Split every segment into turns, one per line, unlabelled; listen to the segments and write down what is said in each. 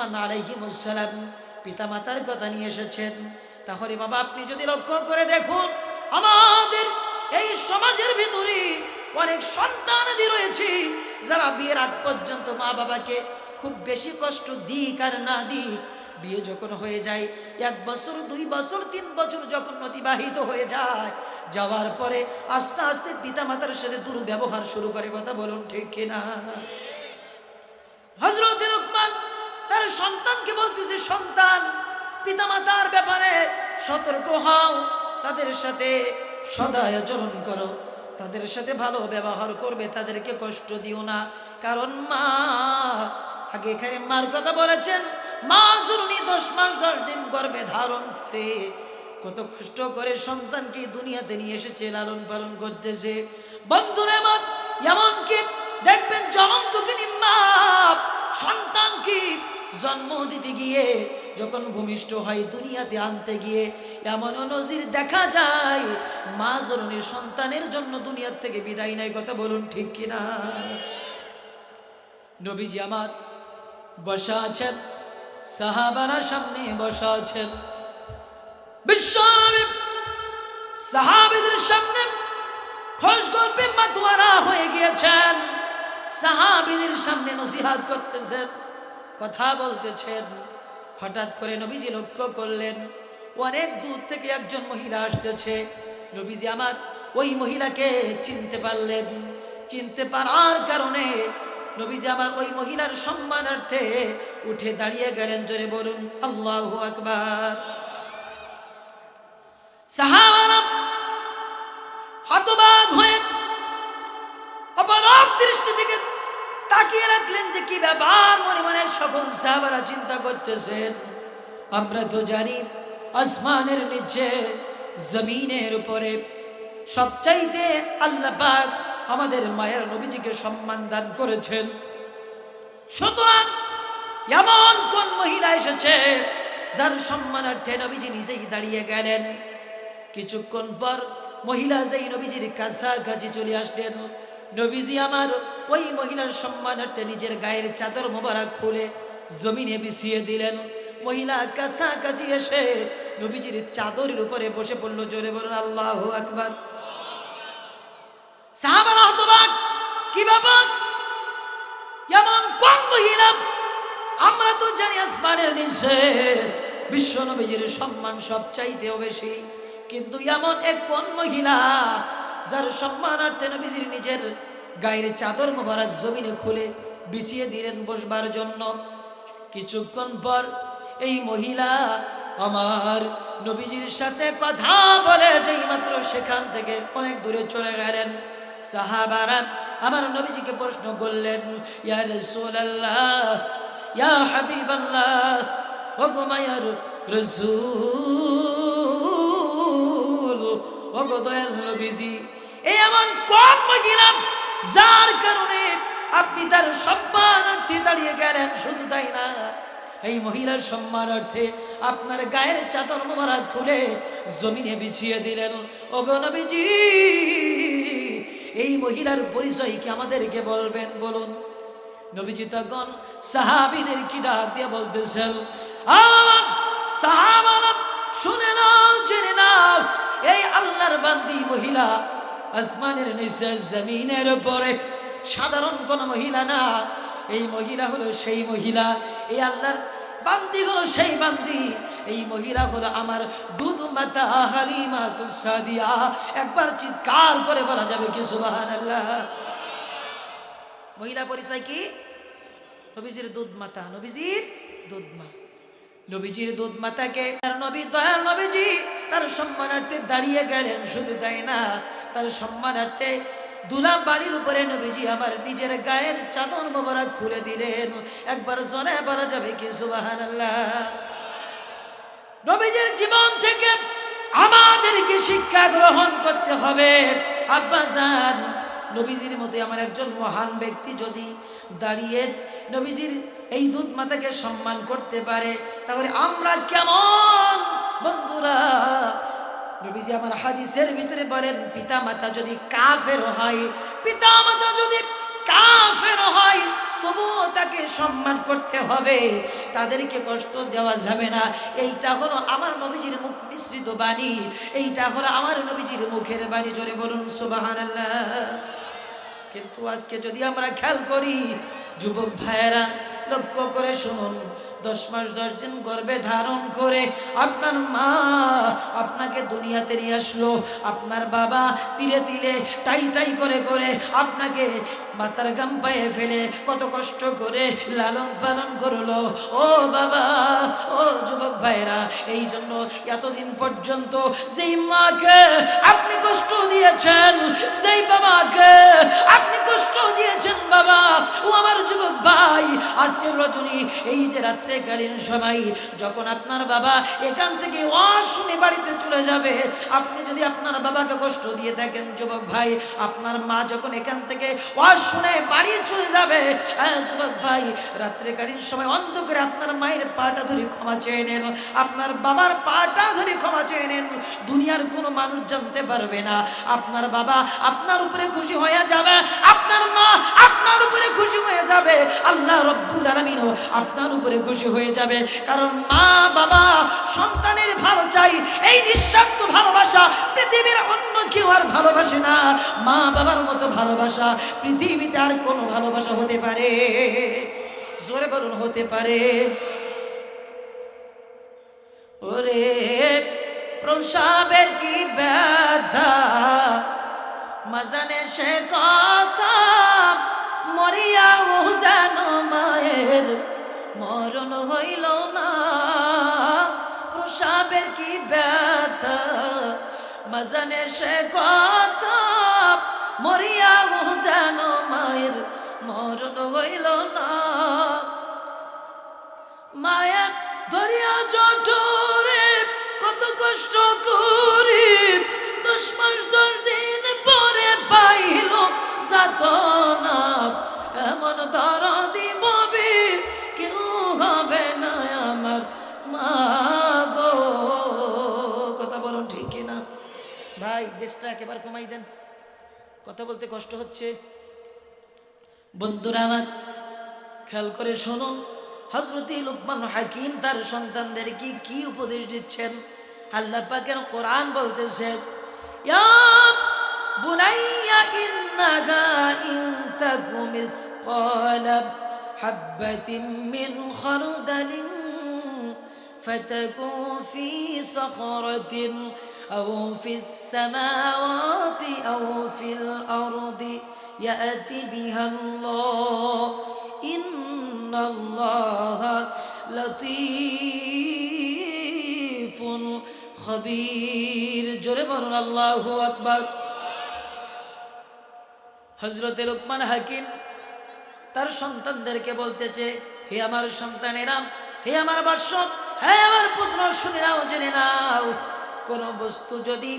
লুকমান আলাইহিমুসালাম পিতা মাতার কথা নিয়ে এসেছেন। তাহলে বাবা, আপনি যদি লক্ষ্য করে দেখুন, আমাদের এই সমাজের ভিতরে অনেক সন্তানাদি রয়েছে, যারা বিয়ের আগ পর্যন্ত মা বাবাকে খুব বেশি কষ্ট দিক আর না দিক। বিয়ে যখন হয়ে যায়, এক বছর, দুই বছর, তিন বছর যখন অতিবাহিত হয়ে যায়, যাওয়ার পরে আস্তে আস্তে পিতা মাতার সাথে দুর্ব্যবহার শুরু করে। কথা বলুন ঠিক কিনা হজরত রুকমান তার সন্তানকে বলতেছে সন্তান, পিতামাতার ব্যাপারে সতর্ক হও, তাদের সাথে সদায় আচরণ করো, তাদের সাথে ভালো ব্যবহার করবে, তাদেরকে কষ্ট দিও না। কারণ মা, আগে এখানে মার কথা বলেছেন, মা জরুরি দশ মাস দশ দিন গর্ভে ধারণ করে, কত কষ্ট করে সন্তানকে দুনিয়াতে নিয়ে এসেছে, লালন পালন করতেছে। বন্ধুরে মত এমনকি দেখবেন জনন্তকে নিম্মা সন্তানকে জন্ম দিতে গিয়ে যখন ভূমিষ্ঠ হয় দুনিয়াতে আনতে গিয়ে, এমন নজির দেখা যায়, মা জননীর সন্তানের জন্য দুনিয়ার থেকে বিদায় নেয়, কথা বলুন ঠিক কিনা? নবীজি আমার, বসা আছেন, সাহাবারা সামনে বসা আছেন। বিশ্ব সাহাবিদের সামনে খোঁজ গল্পে মাতুয়ারা হয়ে গিয়েছেন। সাহাবিদের সামনে নসিহাত করতেছেন। কথা বলতেছেন। হঠাৎ করে নবীজি লক্ষ্য করলেন, অনেক দূর থেকে একজন মহিলা আসতেছে। নবীজি আমার ওই মহিলাকে চিনতে পারলেন। চিনতে পারার কারণে নবীজি আমার ওই মহিলার সম্মানার্থে উঠে দাঁড়িয়ে গেলেন। জোরে বলুন, আল্লাহ আকবার। হতবাক হয়ে অপরাধ দৃষ্টি থেকে তাকিয়ে রাখলেন যে কি ব্যাপার? মনে মনে সকল সাহাবারা চিন্তা করতেছেন। আমরা তো জানি আসমানের নিচে, জমিনের উপরে সবচাইতে আল্লাহ পাক আমাদের মায়ের নবীজিকে সম্মান দান করেছেন। সুতরাং এমন কোন মহিলা এসেছে যার সম্মানার্থে নবীজি নিজেই দাঁড়িয়ে গেলেন। কিছুক্ষণ পর মহিলা যেই নবীজির কাছাকাছি চলে আসলেন নবীজি আমার ওই মহিলার সম্মানার্থে নিজের গায়ের চাদর মোবারক খুলে জমিনে বিছিয়ে দিলেন। মহিলা কাছাকাছি এসে নবীজির চাদরের উপরে বসে পড়ল, জোরে বলুন আল্লাহ আকবার। কি ব্যাপার? এমন কোন মহিলা? আমরা তো জানি আসমানের নিচে বিশ্ব নবীজির সম্মান সব চাইতেও বেশি। কিন্তু এমন এক কোন মহিলা যার সম্মানার্থে নবীজির নিজের গায়ের চাদর মোবারক জমিনে খুলে বিছিয়ে দিলেন বসবার জন্য। কিছুক্ষণ পর এই মহিলা আমার নবীজির সাথে কথা বলে যেই মাত্র সেখান থেকে অনেক দূরে চলে গেলেন। সাহাবারা আমার নবীজিকে প্রশ্ন করলেন, ইয়া রাসূলুল্লাহ, ইয়া হাবিবাল্লাহ ও গো মায়ার রাসূল ও গো দয়াল নবীজি এই এমন কোন মহিলা যার কারণে আপনি তার সম্মানার্থে দাঁড়িয়ে গেলেন, শুধু তাই না। এই মহিলার সম্মানার্থে আপনার গায়ের চাদর মোবারা খুলে জমিনে বিছিয়ে দিলেন। ওগো নবীজি, এই মহিলার পরিচয় কি আমাদেরকে বলবেন, বলুন? নবীজি তখন সাহাবিদের কি ডাক দিয়ে বলতেছেন সাহাবারা, শুনে নাও, জেনে নাও মহিলা আসমানের নিচে জমিনের উপরে, সাধারণ কোন মহিলা না। এই মহিলা হলো সেই মহিলা, এই আল্লাহর বান্দি হলো সেই বান্দি। এই মহিলা হলো আমার দুধ মাতা হালিমা তুসাদিয়া। একবার চিৎকার করে বলা যাবে কি সুবাহান আল্লাহ মহিলা পরিচয় কি? নবীজির দুধ মাতা, নবীজির দুধ মা। নবীজির দুধ মাতাকে, নবী দয়াল নবীজি তার সম্মানার্থে দাঁড়িয়ে গেলেন, শুধু তাই না, তার সম্মানার্থে দুলা বাড়ির উপরে নবীজি আমার নিজের গায়ের চাদর মোবারক খুলে দিলেন। একবার জনে বলা যাবে কি সুবাহান নবীজির জীবন থেকে আমাদেরকে শিক্ষা গ্রহণ করতে হবে। আব্বাজান নবীজির মতো আমার একজন মহান ব্যক্তি যদি দাঁড়িয়ে নবীজির এই দুধ মাতাকে সম্মান করতে পারে, তাহলে আমরা কেমন বন্ধুরা, নবীজি আমার হাদিসের ভিতরে বলেন পিতা মাতা যদি কাফের হয় পিতা মাতা যদি কাফের হয়, তবুও তাকে সম্মান করতে হবে। তাদেরকে কষ্ট দেওয়া যাবে না। এইটা হলো আমার নবীজির মুখ মিশ্রিত বাণী। এইটা হলো আমার নবীজির মুখের বাণী। জোরে বলুন, সুবহানাল্লাহ। কিন্তু আজকে যদি আমরা খেয়াল করি, যুবক ভাইয়েরা, লক্ষ্য করে শুনুন। দশ মাস, দশ দিন গর্ভে ধারণ করে আপনার মা আপনাকে দুনিয়াতে নিয়ে আসলো। আপনার বাবা তিলে তিলে, টাই টাই করে করে আপনাকে মাথার গাম পায়ে ফেলে কত কষ্ট করে লালন পালন করল। ও বাবা, ও যুবক ভাইরা এই জন্য এতদিন পর্যন্ত যেই মাকে আপনি কষ্ট দিয়েছেন সেই বাবাকে আপনি কষ্ট দিয়েছেন বাবা, ও আমার যুবক ভাই, আজকের রজনী, এই যে রাত্রেকালীন সময় যখন আপনার বাবা এখান থেকে ওয়াজ শুনে বাড়িতে চলে যাবে আপনি যদি আপনার বাবাকে কষ্ট দিয়ে থাকেন যুবক ভাই আপনার মা যখন এখান থেকে ওয়াজ শুনে বাড়ি চলে যাবে হ্যাঁ, যুবক ভাই রাত্রেকালীন সময় অন্ধ করে আপনার মায়ের পাটা ধরে ক্ষমা চেয়ে নেন আপনার বাবার পাটা ধরে ক্ষমা চেয়ে নেন দুনিয়ার কোনো মানুষ জানতে পারবে না। আপনার বাবা আপনার উপরে খুশি হয়ে যাবে যাবে, আল্লাহ রব্বুল আলামিনও আপনার উপরে খুশি হয়ে যাবে। কারণ মা, বাবা, সন্তানের ভালো চাই, এই নিঃস্বার্থ ভালোবাসা পৃথিবীর অন্য কেউ আর ভালোবাসে না। মা, বাবার মতো ভালোবাসা পৃথিবীতে আর কোনো ভালোবাসা হতে পারে। জোরে বলুন, হতে পারে। ওরে প্রসাবের কি ব্যথা? মজানে সে কথা মরিয়া ও যেন মায়ের মরণ হইল না। প্রসাবের কি ব্যথা? মজানে সে কথা, মরিয়া ও যেন মায়ের মরণ হইল না। মায়া ধরিয়া জঠরে কত কষ্ট করি, দশ মাস দশ দিন পরে পাইল যাত এমন ধর কেউ হবে না আমার মা গো। কথা বলুন ঠিক কিনা? ভাই বেশটা একেবারে কমাই দেন। কথা বলতে কষ্ট হচ্ছে। বন্ধুরা আমার, খেয়াল করে শোনো হজরতি লুকমান হাকিম তার সন্তানদেরকে কি উপদেশ দিচ্ছেন? আল্লাহ পাকের কোরআন বলতেছে, ইয়া বুনাইয়া ইন্নাগা ইন ذاك مثقال حبة من خردل فتكون في صخرة أو في السماوات أو في الأرض يأتي بها الله. إن الله لطيف خبير. جرب الله أكبر. হজরতে লোকমান হাকিম তার সন্তানদেরকে বলতেছে, হে আমার সন্তানেরা, হে আমার বার্ষ, হে আমার পুত্র, শুনে নাও, জেনে নাও। কোন বস্তু যদি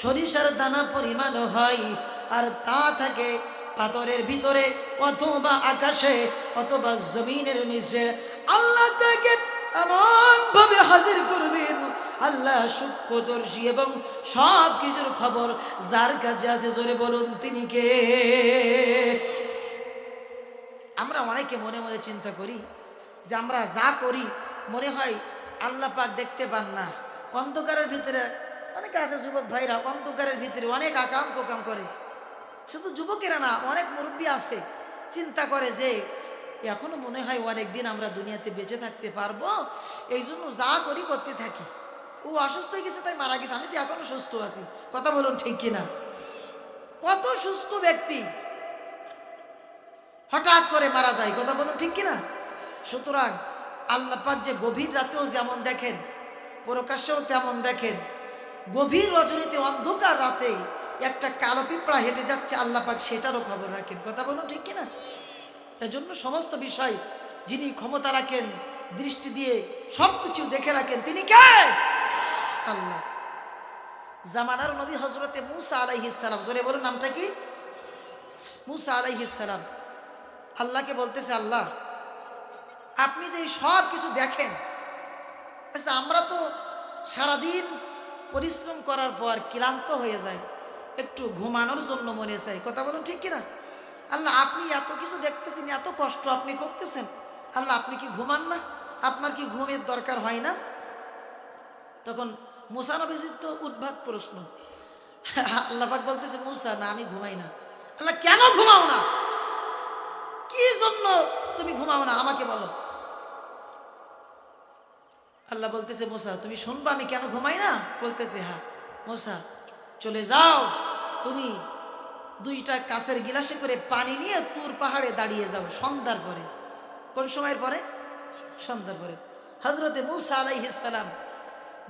সরিষার দানা পরিমাণ হয় আর তা থাকে পাথরের ভিতরে অথবা আকাশে অথবা জমিনের নিচে, আল্লাহ তাকে এমন ভাবে হাজির করবেন আল্লাহ সূক্ষ্মদর্শী এবং সব কিছুর খবর যার কাছে আছে, জোরে বলুন, তিনি কে? আমরা অনেকে মনে মনে চিন্তা করি যে আমরা যা করি, মনে হয় আল্লাহ পাক দেখতে পান না। অন্ধকারের ভিতরে অনেকে আছে, যুবক ভাইরা, অন্ধকারের ভিতরে অনেক আকাম কোকাম করে। শুধু যুবকেরা না, অনেক মুরব্বী আছে, চিন্তা করে যে এখনও মনে হয় অনেক দিন আমরা দুনিয়াতে বেঁচে থাকতে পারব এই জন্য যা করি করতে থাকি। ও অসুস্থ হয়ে গেছে, তাই মারা গেছে। আমি তো এখনও সুস্থ আছি। কথা বলুন ঠিক কিনা? কত সুস্থ ব্যক্তি হঠাৎ করে মারা যায়, কথা বলুন ঠিক কিনা? সুতরাং আল্লাপাক যে গভীর রাতেও যেমন দেখেন, প্রকাশ্যেও তেমন দেখেন, গভীর রজনীতে অন্ধকার রাতে একটা কালো পিঁপড়া হেঁটে যাচ্ছে আল্লাপাক সেটারও খবর রাখেন। কথা বলুন ঠিক কিনা? এজন্য সমস্ত বিষয় যিনি ক্ষমতা রাখেন, দৃষ্টি দিয়ে সব কিছু দেখে রাখেন, তিনি কে? আল্লাহ জামানার নবী হজরতে মুসা আলাইহিসালাম জোরে বলুন নামটা কি? মুসা আলাইহিসালাম আল্লাহকে বলতেছে, আল্লাহ, আপনি যে সব কিছু দেখেন আচ্ছা আমরা তো সারাদিন পরিশ্রম করার পর ক্লান্ত হয়ে যায় একটু ঘুমানোর জন্য মনে চাই। কথা বলুন ঠিক কিনা? আল্লাহ, আপনি এত কিছু দেখতেছেন, এত কষ্ট আপনি করতেছেন। আল্লাহ, আপনি কি ঘুমান না? আপনার কি ঘুমের দরকার হয় না? তখন মুসা নবীজির তো উদ্ভাগ প্রশ্ন। আল্লাপাক বলতেছে, মুসা, না, আমি ঘুমাই না। আল্লাহ, কেন ঘুমাও না? কি জন্য তুমি ঘুমাও না? আমাকে বলো। আল্লাহ বলতেছে, মোসা, তুমি শুনবা আমি কেন ঘুমাই না? বলতেছে হ্যাঁ মোসা, চলে যাও। তুমি দুইটা কাছের গিলাসে করে পানি নিয়ে তুর পাহাড়ে দাঁড়িয়ে যাও, সন্ধ্যার পরে। কোন সময়ের পরে? সন্ধ্যার পরে। হজরতে মুসা আলাইহিসালাম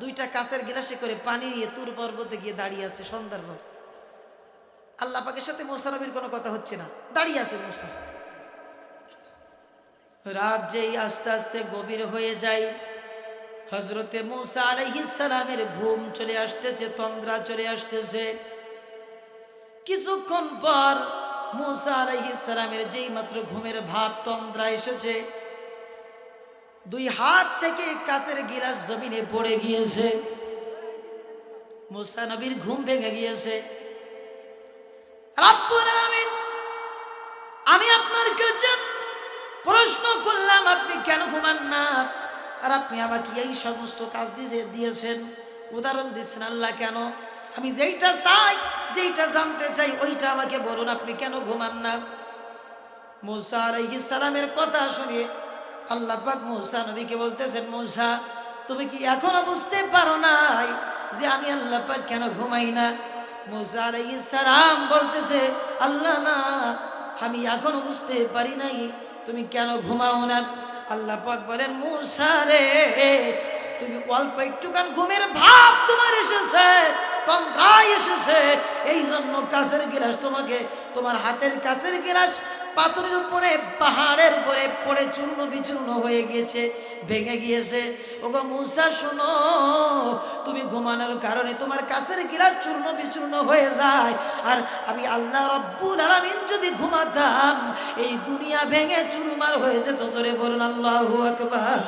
দুইটা কাছের গিলাসে করে পানি নিয়ে তুর পর্বতে গিয়ে দাঁড়িয়ে আছে সন্ধ্যার পর। আল্লাহ পাকের সাথে মোসা নবীর কোনো কথা হচ্ছে না। দাঁড়িয়ে আছে মোসা। রাত যেই আস্তে আস্তে গভীর হয়ে যায় হজরতে মুসা আলাইহিসালামের ঘুম চলে আসতেছে, তন্দ্রা চলে আসতেছে। কিছুক্ষণ পর মুসা আলাইহিসালামের যেই মাত্র ঘুমের ভাব তন্দ্রা এসেছে দুই হাত থেকে কাছের গিলাস জমিনে পড়ে গিয়েছে। মুসা নবীর ঘুম ভেঙে গিয়েছে। আমি আপনার কাছে প্রশ্ন করলাম, আপনি কেন ঘুমান না? আর আপনি আমাকে এই সমস্ত কাজ দিয়ে দিয়েছেন। উদাহরণ দিচ্ছেন, আল্লাহ কেন? আমি যেইটা চাই, যেইটা জানতে চাই, ওইটা আমাকে বলুন, আপনি কেন ঘুমান না? মুসা আলাইহিস সালামের কথা শুনে আল্লাহ পাক মুসা নবীকে বলতেছেন, মুসা, তুমি কি এখনও বুঝতে পারো নাই যে আমি আল্লাহ পাক কেন ঘুমাই না? মুসা আলাইহিস সালাম বলতেছে, আল্লাহ না, আমি এখনও বুঝতে পারি নাই তুমি কেন ঘুমাও না? আল্লাহ পাক বলেন, মুসা রে, তুমি অল্প একটুখান ঘুমের ভাব তোমার এসেছে। তন্দ্রায় এসেছে। এই জন্য কাছের গিলাস তোমাকে, তোমার হাতের কাছের গিলাস পাথরের উপরে, পাহাড়ের উপরে পড়ে চূর্ণ বিচূর্ণ হয়ে গিয়েছে, ভেঙে গিয়েছে। ওগো মুসা, শোনো, তুমি ঘুমানোর কারণে তোমার কাছের গিলাস চূর্ণ বিচূর্ণ হয়ে যায়। আর আমি আল্লাহ রব্বুল আলামিন যদি ঘুমাতাম, এই দুনিয়া ভেঙে চুরমার হয়ে যেত, জোরে বলুন, আল্লাহু আকবার।